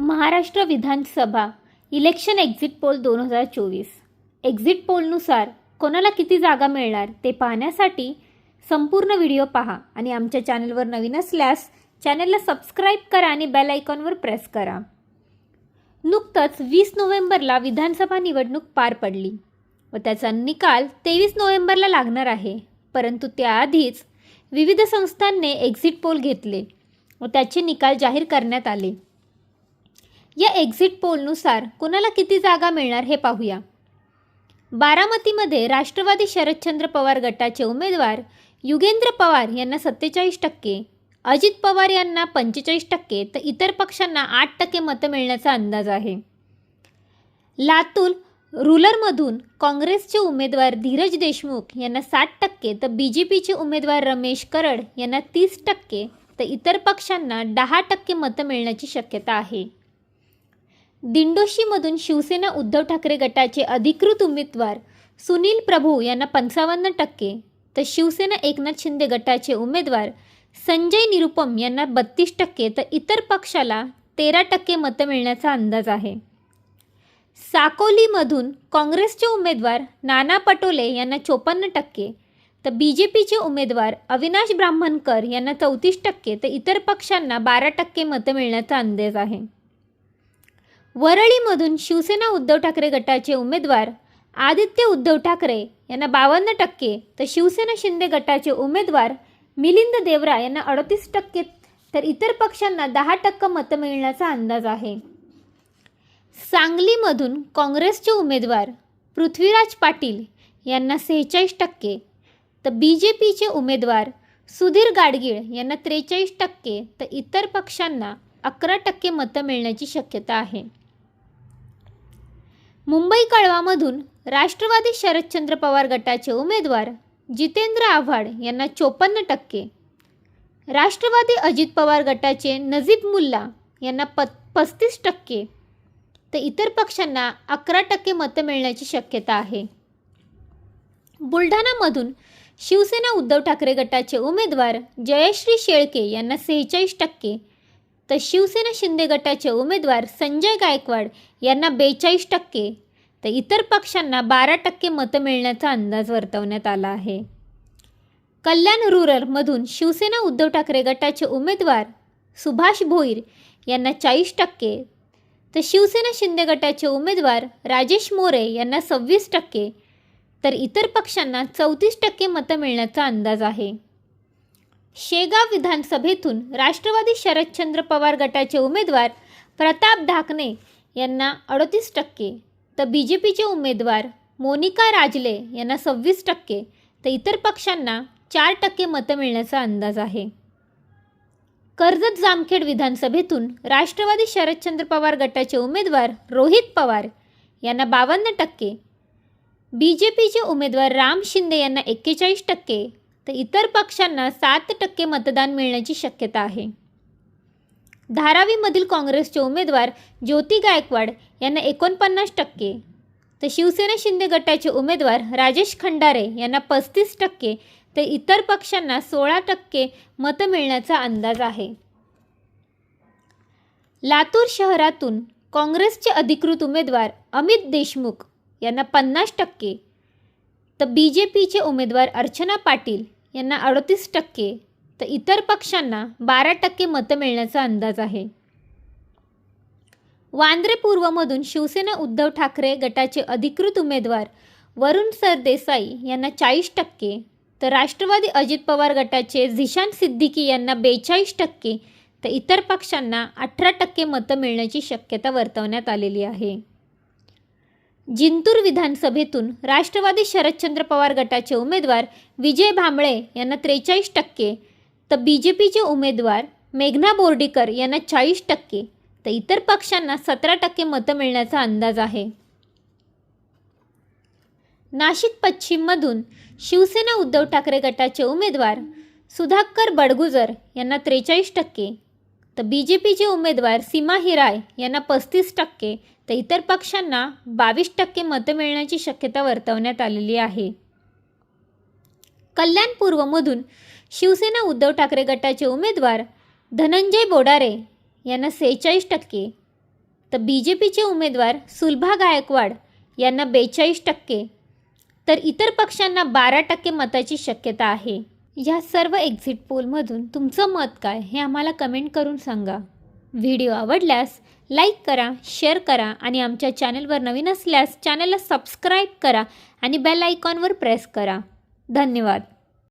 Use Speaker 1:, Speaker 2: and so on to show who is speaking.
Speaker 1: महाराष्ट्र विधानसभा election exit poll दोन हजार चोवीस. एक्झिट पोलनुसार कोणाला किती जागा मिळणार ते पाहण्यासाठी संपूर्ण व्हिडिओ पहा आणि आमच्या चॅनलवर नवीन असल्यास चॅनलला सबस्क्राईब करा आणि बेल आयकॉनवर प्रेस करा. नुकतंच वीस नोव्हेंबरला विधानसभा निवडणूक पार पडली व त्याचा निकाल तेवीस नोव्हेंबरला लागणार आहे. परंतु त्याआधीच विविध संस्थांनी एक्झिट पोल घेतले व त्याचे निकाल जाहीर करण्यात आले. या एक्झिट पोलनुसार कुणाला किती जागा मिळणार हे पाहूया. बारामतीमध्ये राष्ट्रवादी शरदचंद्र पवार गटाचे उमेदवार युगेंद्र पवार यांना सत्तेचाळीस टक्के अजित पवार यांना पंचेचाळीस टक्के तर इतर पक्षांना आठ टक्के मतं मिळण्याचा अंदाज आहे. लातूर रुलरमधून काँग्रेसचे उमेदवार धीरज देशमुख यांना साठ टक्के तर बी जे पीचे उमेदवार रमेश करड यांना तीस टक्के तर इतर पक्षांना दहा टक्के मतं मिळण्याची शक्यता आहे. दिंडोशीमधून शिवसेना उद्धव ठाकरे गटाचे अधिकृत उमेदवार सुनील प्रभू यांना पंचावन्न टक्के तर शिवसेना एकनाथ शिंदे गटाचे उमेदवार संजय निरुपम यांना बत्तीस टक्के तर इतर पक्षाला तेरा टक्के मतं मिळण्याचा अंदाज आहे. साकोलीमधून काँग्रेसचे उमेदवार नाना पटोले यांना चोपन्न टक्के तर बी जे पीचे उमेदवार अविनाश ब्राह्मणकर यांना चौतीस टक्के तर इतर पक्षांना बारा टक्के मतं मिळण्याचा अंदाज आहे. वरळीमधून शिवसेना उद्धव ठाकरे गटाचे उमेदवार आदित्य उद्धव ठाकरे यांना बावन्न टक्के तर शिवसेना शिंदे गटाचे उमेदवार मिलिंद देवरा यांना अडतीस टक्के तर इतर पक्षांना दहा टक्के मतं मिळण्याचा अंदाज आहे. सांगलीमधून काँग्रेसचे उमेदवार पृथ्वीराज पाटील यांना सेहेचाळीस टक्के तर बी जे पीचे उमेदवार सुधीर गाडगीळ यांना त्रेचाळीस टक्के तर इतर पक्षांना अकरा टक्के मतं मिळण्याची शक्यता आहे. मुंबई कळवामधून राष्ट्रवादी शरदचंद्र पवार गटाचे उमेदवार जितेंद्र आव्हाड यांना चोपन्न टक्के. राष्ट्रवादी अजित पवार गटाचे नजीब मुल्ला यांना प पस्तीस टक्के. तर इतर पक्षांना अकरा टक्के मतं मिळण्याची शक्यता आहे. बुलढाणामधून शिवसेना उद्धव ठाकरे गटाचे उमेदवार जयश्री शेळके यांना सेहेचाळीस टक्के. तर शिवसेना शिंदे गटाचे उमेदवार संजय गायकवाड यांना बेचाळीस टक्के तर इतर पक्षांना बारा टक्के मतं मिळण्याचा अंदाज वर्तवण्यात आला आहे. कल्याण रुरलमधून शिवसेना उद्धव ठाकरे गटाचे उमेदवार सुभाष भोईर यांना चाळीस टक्के तर शिवसेना शिंदे गटाचे उमेदवार राजेश मोरे यांना सव्वीस टक्के तर इतर पक्षांना चौतीस टक्के मतं मिळण्याचा अंदाज आहे. शेगाव विधानसभेतून राष्ट्रवादी शरदचंद्र पवार गटाचे उमेदवार प्रताप ढाकणे यांना अडतीस टक्के तर बी जे पीचे उमेदवार मोनिका राजले यांना सव्वीस टक्के तर इतर पक्षांना चार टक्के मतं मिळण्याचा अंदाज आहे. कर्जत जामखेड विधानसभेतून राष्ट्रवादी शरदचंद्र पवार गटाचे उमेदवार रोहित पवार यांना बावन्न टक्के बी जे पीचे उमेदवार राम शिंदे यांना एक्केचाळीस टक्के तर इतर पक्षांना सात टक्के मतदान मिळण्याची शक्यता आहे. धारावीमधील काँग्रेसचे उमेदवार ज्योती गायकवाड यांना एकोणपन्नास टक्के तर शिवसेना शिंदे गटाचे उमेदवार राजेश खंडारे यांना पस्तीस टक्के तर इतर पक्षांना सोळा टक्के मतं मिळण्याचा अंदाज आहे. लातूर शहरातून काँग्रेसचे अधिकृत उमेदवार अमित देशमुख यांना पन्नास टक्के तर बी जे पीचे उमेदवार अर्चना पाटील यांना अडतीस टक्के तर इतर पक्षांना बारा टक्के मतं मिळण्याचा अंदाज आहे. वांद्रे पूर्वमधून शिवसेना उद्धव ठाकरे गटाचे अधिकृत उमेदवार वरुण सरदेसाई यांना चाळीस टक्के तर राष्ट्रवादी अजित पवार गटाचे झिशान सिद्दीकी यांना बेचाळीस टक्के तर इतर पक्षांना अठरा टक्के मतं मिळण्याची शक्यता वर्तवण्यात आलेली आहे. जिंतूर विधानसभेतून राष्ट्रवादी शरदचंद्र पवार गटाचे उमेदवार विजय भांबळे यांना त्रेचाळीस टक्के तर बी जे पीचे उमेदवार मेघना बोर्डीकर यांना चाळीस टक्के तर इतर पक्षांना सतरा टक्के मतं मिळण्याचा अंदाज आहे. नाशिक पश्चिममधून शिवसेना उद्धव ठाकरे गटाचे उमेदवार सुधाकर बडगुजर यांना त्रेचाळीस टक्के तर बी जे पीचे उमेदवार सीमा हिराय यांना पस्तीस टक्के तर इतर पक्षांना बावीस टक्के मतं मिळण्याची शक्यता वर्तवण्यात आलेली आहे. कल्याण पूर्वमधून शिवसेना उद्धव ठाकरे गटाचे उमेदवार धनंजय बोडारे यांना सेहेचाळीस टक्के तर बी जे पीचे उमेदवार सुलभा गायकवाड यांना बेचाळीस टक्के तर इतर पक्षांना बारा टक्के मताची शक्यता आहे. या सर्व एक्झिट पोलमधून तुमचं मत काय हे आम्हाला कमेंट करून सांगा. व्हिडिओ आवडल्यास लाईक करा शेअर करा आणि आमच्या चॅनलवर नवीन असल्यास चॅनलला सबस्क्राईब करा आणि बेल आयकॉनवर प्रेस करा. धन्यवाद.